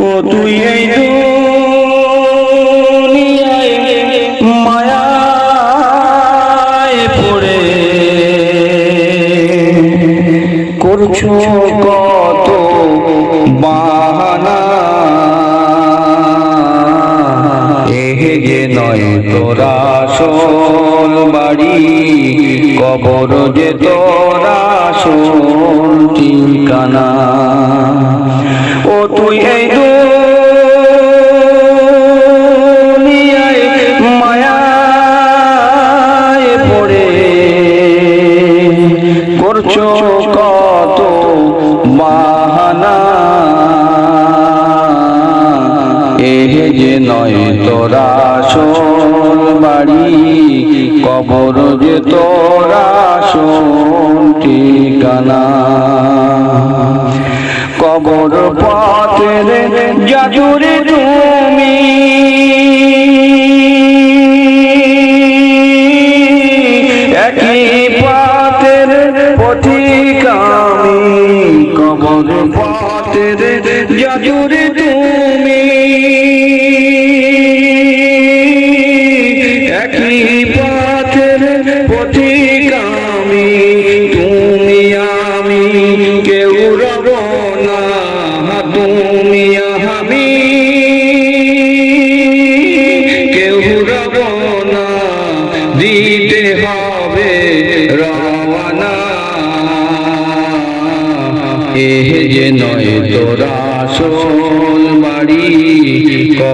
ও তুই এই দুনিয়ায় পড়ে। করছ কত বাহানা? এহে যে নয় তোরা সোল বাড়ি, কবর যে তোরা সোল ঠিকানা। নয় তোরা বাড়ি, কবর যে তোরা সোল ঠিকানা। কবর পথের জাজুরে তুমি। একই পথের পথিক আমি। কবর পথের জাজুরে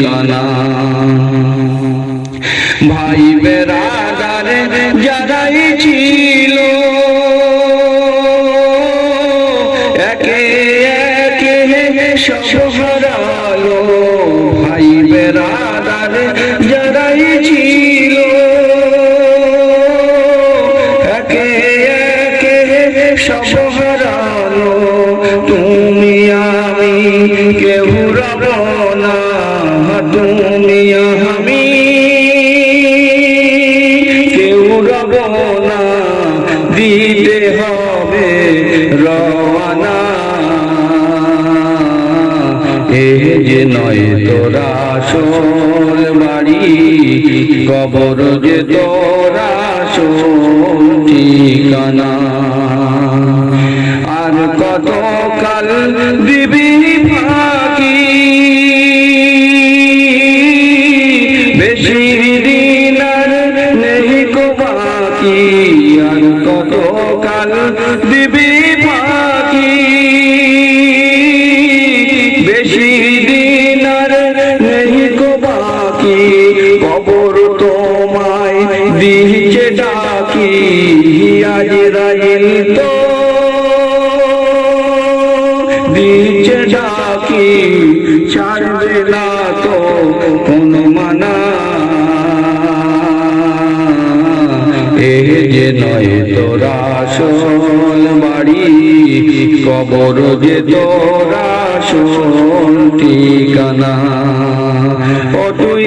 का नाम। भाई बेरादार जदाई जी যে নয় তোরা সোল বাড়ি, কবর যে তোরা ঠিকানা। আর কত কাল দিবি ফাঁকি? বেশি দিন আর নেই কো বাকি। আর কত কাল দিবি নয় তোরা সোল বাড়ি কবর যে তোরা সোল ঠিকানা। ও তুই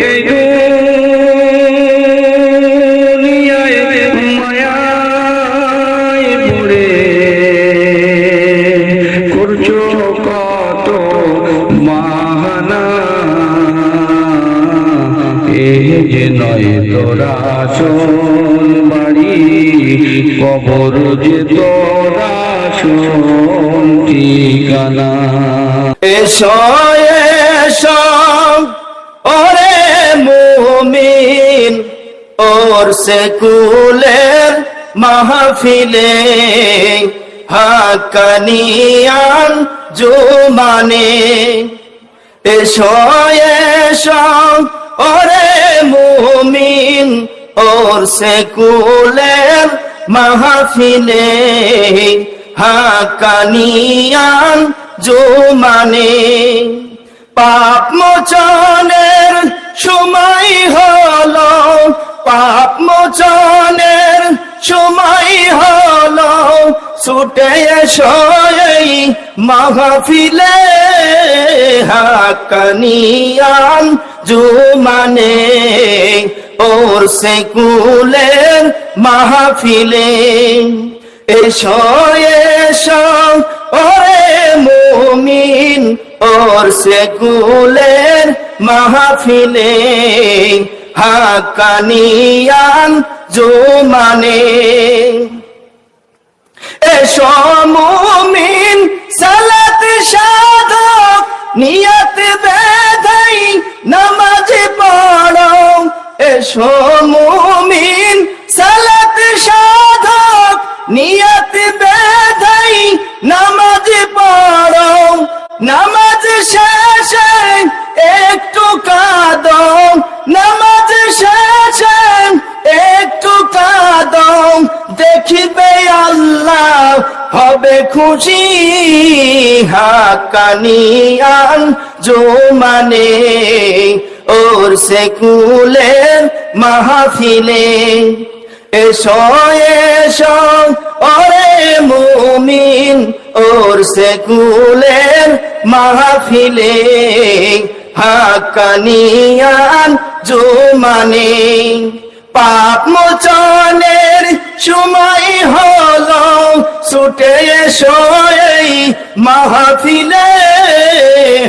যে নয় তোরা কবর যে তোরা সোল ঠিকানা। এসো ওরে মুমিন, ওর সেকুলের মাহফিলে। হাকানিয়ান জুমানে। এসো এসো, ওরে মুমিন ওর সেকুলের মাহফিলে হাকানিয়ান জুমানে। পাপ মোচনের সময় হলো, পাপ মোচনের সময় হলো, ছুটে এসো এই মাহফিলে হাকানিয়ান জুমানে। ওর সেকুলের মাহফিলে। এসো এসো, ওরে মুমিন, ওর সেকুলের মাহফিলে। হাকানিয়ান জুমানে। এসো মুমিন সালাত এসো মুমিন, সালাত সাধক, নিয়ত বেধাই নামাজ পড়ো, নামাজ শেষে একটু কাঁদো, নামাজ শেষে একটু কাঁদো, দেখিবে আল্লাহ, হবে খুশি হাকানিয়ান জো মানে ওর সেকুলের মাহফিলে। এসো এসো, ওরে মুমিন ওর সেকুলের মাহফিলে। হাকানিয়ান জুমানে। পাপ মোচনের সময় হলো, ছুটে এসো এই মাহফিলে।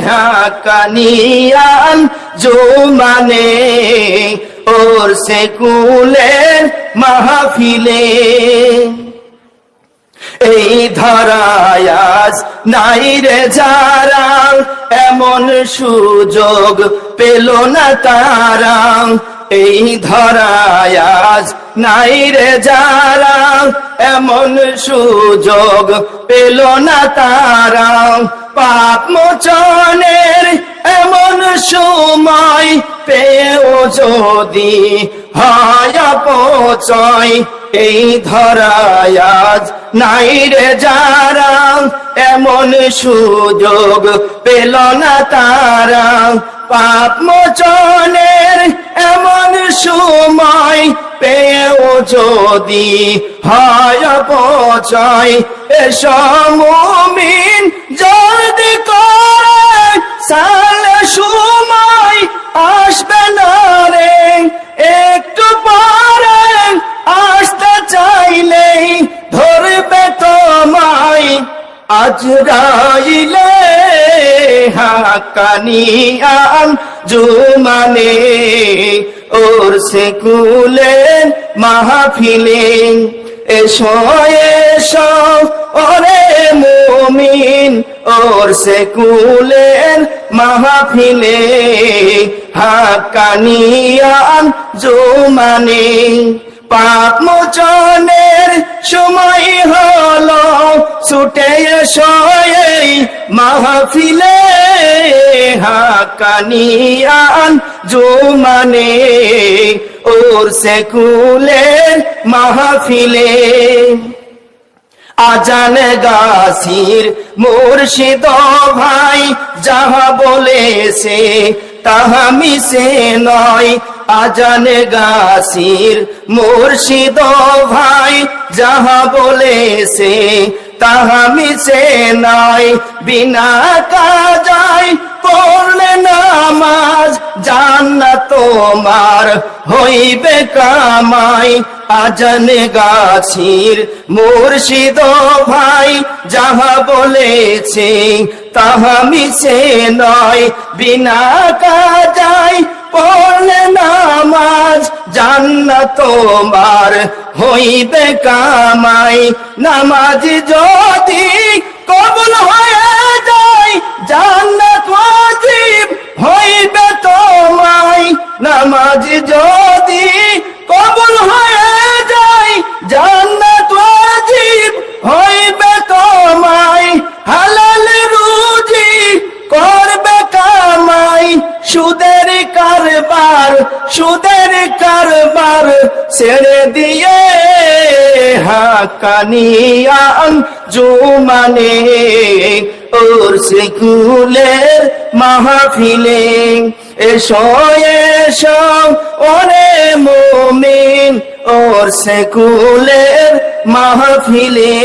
হাকানিয়ান জুমানে। ওর সেকুলের মাহফিলে। এই ধরায়াজ নাই রে যারা, এমন সুযোগ পেল না তারা। এই ধরায়াজ নাই রে যারা, এমন সুযোগ পেল না তারা। পাপ মোচনের এমন সময় পেও যদি হয় পচয় এই ধরায়াজ নাই রে যারা। এমন সুযোগ পেল না তারা। পাপ মোচনের এমন সময় পেও যদি হয় পচয় এসমুমিন জলদি করে সাল সময় আসবে না রে। একটু পরে আসতে চাইলেই ধরবে তোমায়। আজরাইলে হাকানিয়ান জুমানে, ওর সেকুলে মাহফিলে। এসো এসো, ওরে মুমিন ওর সেকুলের মাহফিলে হাকানিয়ান জুমানে। পাপ মোচনের সময় হলো ছুটে এই মাহফিলে হাকানিয়ান জুমানে। ওর সেকুলের মাহফিলে আজান গাছির মুর্শিদ ভাই, যাহা বলেছে তাহা মিশে নয়। আজান গাছির মুর্শিদ ভাই, যাহা বলেছে তাহা মিশে নয়। বিনা কাজায় পড়লে নামাজ, জান্নাত তোমার হইবে কামাই। আজান গাছির মুর্শিদ ভাই, যাহা বলেছে তাহা মিশে নয়। বিনা কাজাই পড়লে নামাজ, জান্নাত তোমার হইবে কামাই। নামাজ যদি কবুল হয়ে যায় জান্নাত ওয়াজিব হইবে তোমায়। নামাজ যদি কবুল হয়ে যায় জান্নাত ওয়াজিব হইবে তোমায়। হালাল রুজি করবে কামাই, সুদের কারবার সুদের কারবার ছেড়ে দিয়ে হাকানিয়ান জুমানে ওর সেকুলের মাহফিলে এসো এসো, ওরে মোমিন, ওর সেকুলের মাহফিলে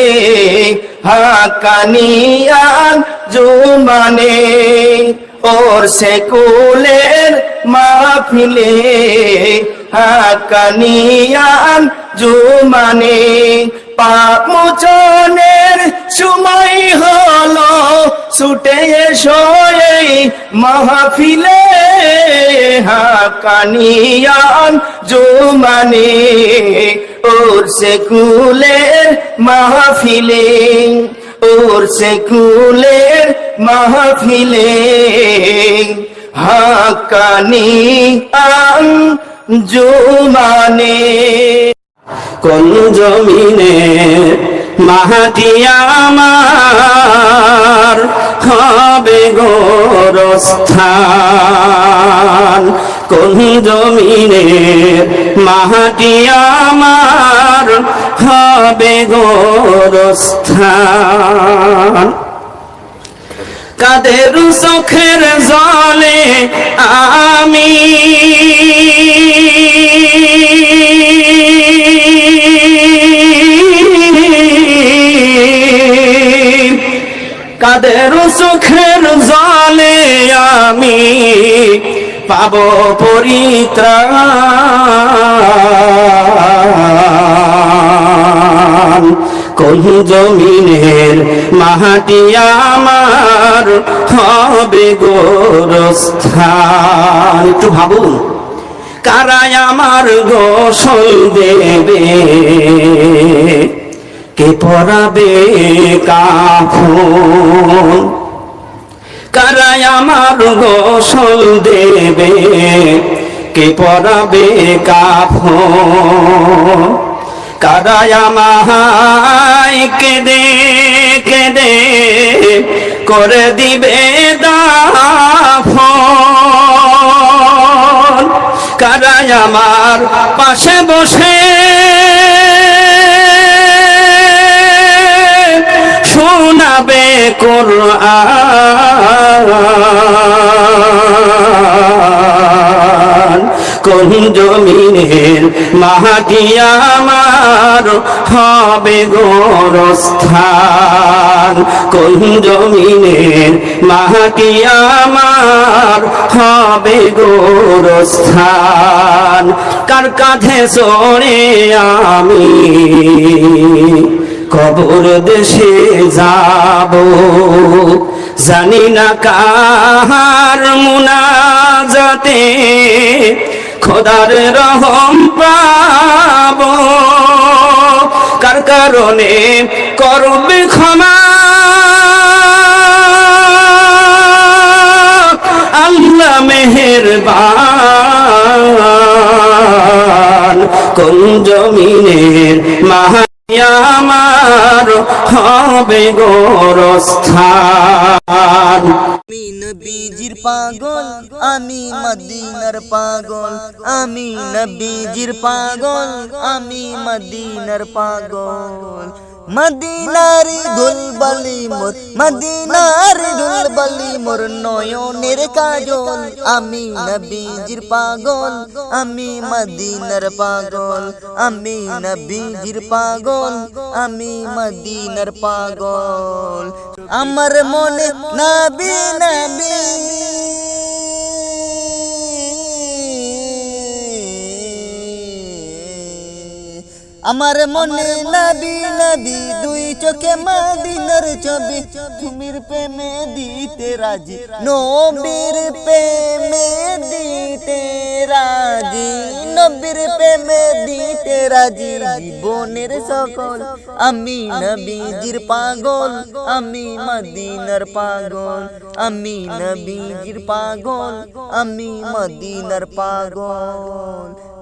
হাকানিয়ান জুমানে ওর সেকুলের মাহফিলে হাকানিয়ান জুমানে পাপ মোচনের সময় হলো, ছুটে এসো এই মাহফিলে, হাকানিয়ান জুমানে ওর সে সেকুলের মাহফিলে ওর সে সেকুলের মাহফিলে, হাকানিয়ান জুমানে। কোন জমিনে আমার হবে গোরস্থান? কোন জমিনে আমার হবে গোরস্থান? কাদের চোখের জলে আমি কাদের চোখের জলে আমি পাব পরিত্রাণ। কোন জমিনের মাহাটি আমার হবে গোরস্থান। একটু ভাবুন কারাই আমার গোসল দেবে? কে পরাবে কাফন? কারাই আমার গোসল দেবে, কে পরাবে কাফন? কারাই আমায় কেঁদে কেঁদে করে দিবে দাফন। কারাই আমার পাশে বসে শোনাবে কোরআন। কোন জমিনের মাহাটি আমার হবে গোরস্থান। কোন জমিনের মাহাটি আমার হবে গোরস্থান। কার কাঁধে চড়ে আমি কবর দেশে যাব। জানি না কাহার মুনাজাতে খোদার রহম পাব। কার কারণে করবে ক্ষমা? আল্লাহ মেহেরবান। কোন জমিনের মাহা আমার হবে গোরস্থান। আমি নবীজির পাগল, আমি মদিনার পাগল, আমি নবীজির পাগল, আমি মদিনার পাগল। মদিনার দুলবলি মোর, মদিনার দুলবলি মোর নয়নের কাজল। আমি নবীজির পাগল, আমি মদিনার পাগল, আমি নবীজির পাগল, আমি মদিনার পাগল। আমার মনে নবী নবী আমার মনে নবী নবী দুই চোখে মদিনার ছবি। তুমির প্রেমে দিতে রাজি। নবীর প্রেমে দিতে রাজি। নবীর প্রেমে দিতে রাজি। জীবনের সকল আমি নবীজির পাগল। আমি মদিনার পাগল। আমি নবীজির পাগল। আমি মদিনার পাগল।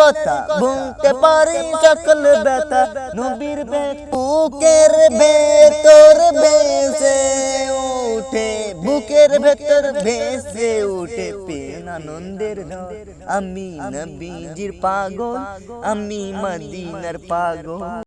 কথা বলতে পারি সকল ব্যথা, নবীর বুকের ভেতর ভেসে উঠে, বুকের ভেতর ভেসে উঠে পেন আনন্দের আমি নবীজির পাগল, আমি মদিনার পাগল।